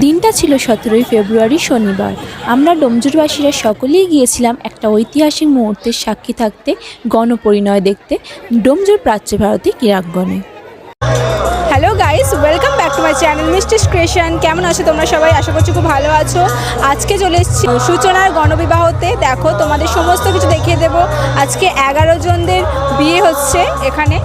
দিনটা ছিল সতেরোই ফেব্রুয়ারি শনিবার। আমরা ডোমজুরবাসীরা সকলেই গিয়েছিলাম একটা ঐতিহাসিক মুহূর্তের সাক্ষী থাকতে, গণপরিণয় দেখতে, Domjur Prachya Bharati ক্রীড়াঙ্গনে। Hello guys welcome back to my channel মিস্টেস creation কেমন আছো তোমরা সবাই? আশা করছি খুব ভালো আছো। আজকে চলে এসেছি সূচনার গণবিবাহতে দেখো, তোমাদের সমস্ত কিছু দেখিয়ে দেবো। আজকে এগারো জনদের বিয়ে হচ্ছে এখানে।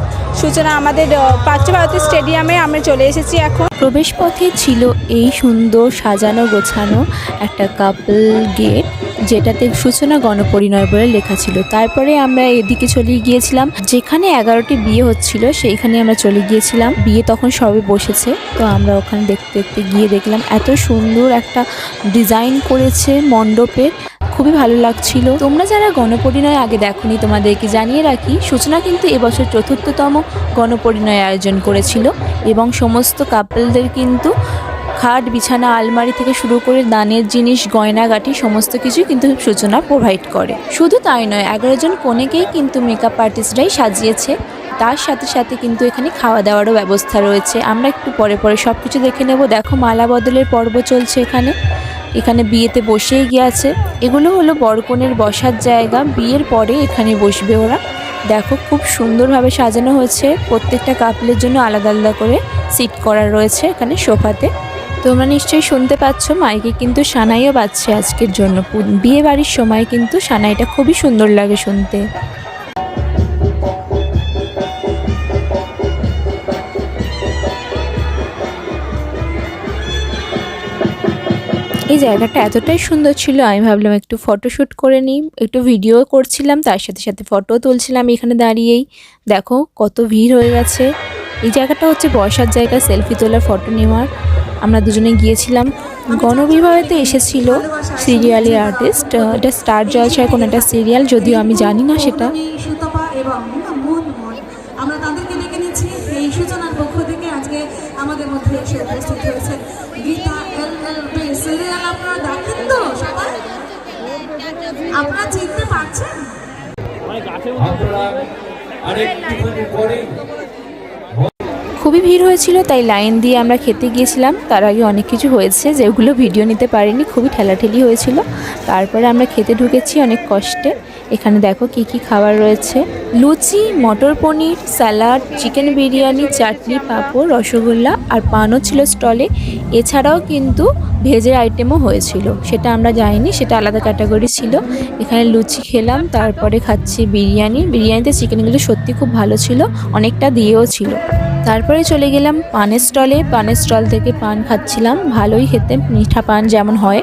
সূচনা আমাদের আহ, প্রাচ্য ভারতী স্টেডিয়ামে আমরা চলে এসেছি এখন। প্রবেশপথে ছিল এই সুন্দর সাজানো গোছানো একটা কাপল গেট যেটাতে সূচনা গণপরিণয় বলে লেখা ছিল। তারপরে আমরা এদিকে চলে গিয়েছিলাম। যেখানে এগারোটি বিয়ে হচ্ছিল সেইখানে আমরা চলে গিয়েছিলাম। বিয়ে তখন সবে বসেছে তো আমরা ওখানে দেখতে দেখতে গিয়ে দেখলাম এত সুন্দর একটা ডিজাইন করেছে মণ্ডপের। খুবই ভালো লাগছিল। তোমরা যারা গণপরিণয় আগে দেখোনি, তোমাদেরকে জানিয়ে রাখি, সূচনা কিন্তু এবছর চতুর্থতম গণপরিণয় আয়োজন করেছিল এবং সমস্ত কাপলদের কিন্তু খাট, বিছানা, আলমারি থেকে শুরু করে দানের জিনিস, গয়নাগাটি, সমস্ত কিছু কিন্তু সূচনা প্রোভাইড করে। শুধু তাই নয়, এগারো জন কনেকেই কিন্তু মেকআপ আর্টিস্টরাই সাজিয়েছে। তার সাথে সাথে কিন্তু এখানে খাওয়া দাওয়ারও ব্যবস্থা রয়েছে। আমরা একটু পরে পরে সব কিছু দেখে নেব। দেখো, মালা বদলের পর্ব চলছে এখানে। এখানে বিয়েতে বসেই গিয়েছে। এগুলো হলো বরকনের বসার জায়গা। বিয়ের পরে এখানে বসবে ওরা। দেখো, খুব সুন্দরভাবে সাজানো হয়েছে। প্রত্যেকটা কাপলের জন্য আলাদা আলাদা করে সিট করা রয়েছে এখানে সোফাতে। তোমরা নিশ্চয়ই শুনতে পাচ্ছ, মাইকে কিন্তু সানাইও বাজছে আজকের জন্য। বিয়ে বাড়ির সময় কিন্তু সানাইটা খুবই সুন্দর লাগে শুনতে। এই জায়গাটা এতটাই সুন্দর ছিল, আমি ভাবলাম একটু ফটোশ্যুট করে নিই, একটু ভিডিও করছিলাম, তার সাথে সাথে ফটো তুলছিলাম এখানে দাঁড়িয়েই। দেখো কত ভিড় হয়ে গেছে। এই জায়গাটা হচ্ছে বসার জায়গা সেলফি তোলার ফটো নেওয়ার। আমরা দুজনে গিয়েছিলাম। গণবিবাহেতে এসেছিল সিরিয়ালি আর্টিস্ট এটা স্টার জলসায় কোনো একটা সিরিয়াল যদিও আমি জানি না সেটা। আমাদের মধ্যে এসে উপস্থিত গীতা এল এল বি আপনারা দেখেন তো সবাই। আপনারা চিনতে পারছেন? আপনারা আরেকটুখানি পরে খুবই ভিড় হয়েছিল, তাই লাইন দিয়ে আমরা খেতে গিয়েছিলাম। তার আগে অনেক কিছু হয়েছে যেগুলো ভিডিও নিতে পারিনি, খুবই ঠেলাঠেলি হয়েছিল। তারপরে আমরা খেতে ঢুকেছি অনেক কষ্টে। এখানে দেখো কি কি খাবার রয়েছে। লুচি, মটর পনির, স্যালাড, চিকেন বিরিয়ানি, চাটনি, পাঁপড়, রসগোল্লা আর পানও ছিল স্টলে। এছাড়াও কিন্তু ভেজের আইটেমও হয়েছিল। সেটা আমরা যাইনি, সেটা আলাদা ক্যাটাগরি ছিল। এখানে লুচি খেলাম, তারপরে খাচ্ছি বিরিয়ানি। বিরিয়ানিতে চিকেনগুলো সত্যি খুব ভালো ছিল, অনেকটা দিয়েও ছিল। তারপরে চলে গেলাম পানের স্টলে। পানের স্টল থেকে পান খাচ্ছিলাম। ভালোই খেতে, মিঠা পান যেমন হয়।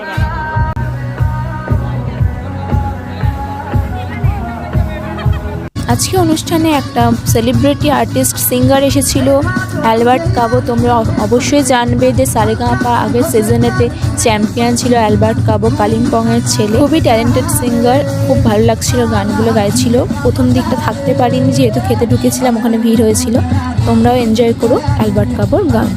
আজকে অনুষ্ঠানে একটা সেলিব্রিটি আর্টিস্ট সিঙ্গার এসেছিল, অ্যালবার্ট কাবো। তোমরা অবশ্যই জানবে যে সারেগাঁপা আগের সিজনেতে চ্যাম্পিয়ন ছিল অ্যালবার্ট কাবো, কালিম্পংয়ের ছেলে। খুবই ট্যালেন্টেড সিঙ্গার খুব ভালো লাগছিল গানগুলো গাইছিল। প্রথম দিকটা থাকতে পারিনি, যেহেতু খেতে ঢুকেছিলাম, ওখানে ভিড় হয়েছিল। তোমরাও এনজয় করো অ্যালবার্ট কাবোর গান।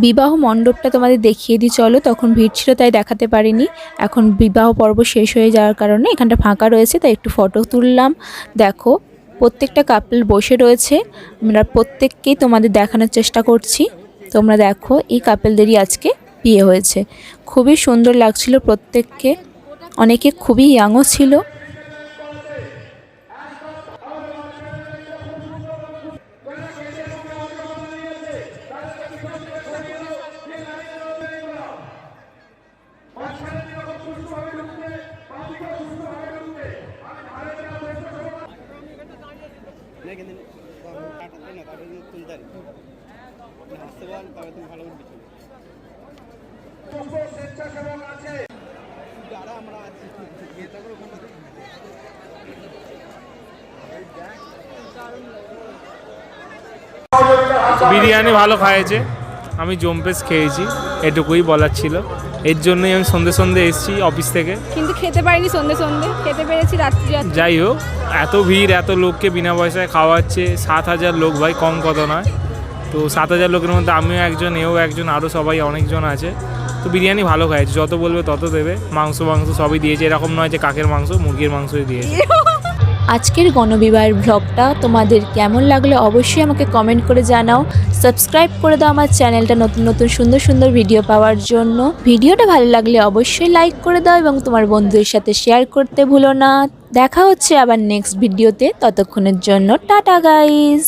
বিবাহ মণ্ডপটা তোমাদের দেখিয়ে দিই, চলো। তখন ভিড় ছিল, তাই দেখাতে পারিনি। এখন বিবাহ পর্ব শেষ হয়ে যাওয়ার কারণে এখানটা ফাঁকা রয়েছে, তাই একটু ফটো তুললাম। দেখো, প্রত্যেকটা কাপল বসে রয়েছে। আমরা প্রত্যেককেই তোমাদের দেখানোর চেষ্টা করছি। তোমরা দেখো, এই কাপেলদেরই আজকে বিয়ে হয়েছে। খুবই সুন্দর লাগছিল প্রত্যেককে। অনেকে খুবই ইয়াংও ছিল। বিরিয়ানি ভালো খাইয়েছে। আমি জম্পেস খেয়েছি এটুকুই বলার ছিল। এর জন্যই আমি সন্ধে সন্ধে এসেছি অফিস থেকে। কিন্তু খেতে পারিনি সন্ধে সন্ধে খেতে পেরেছি রাত্রি রাত্রি। যাই হোক এত ভিড় এত লোককে বিনা পয়সায় খাওয়াচ্ছে সাত হাজার লোক ভাই কম কত নয়। তো সাত হাজার লোকের মধ্যে আমিও একজন, এও একজন, আরও সবাই অনেকজন আছে। তো বিরিয়ানি ভালো খাইছে যত বলবে তত দেবে। মাংস মাংস সবই দিয়েছে, এরকম নয় যে কাকের মাংস, মুরগির মাংসই দিয়েছে। আজকের গণবিবাহের ব্লগটা তোমাদের কেমন লাগল অবশ্যই আমাকে কমেন্ট করে জানাও। সাবস্ক্রাইব করে দাও আমার চ্যানেলটা নতুন নতুন, সুন্দর সুন্দর ভিডিও পাওয়ার জন্য। ভিডিওটা ভালো লাগলে অবশ্যই লাইক করে দাও এবং তোমার বন্ধুদের সাথে শেয়ার করতে ভুলো না। দেখা হচ্ছে আবার নেক্সট ভিডিওতে ততক্ষণের জন্য টাটা গাইস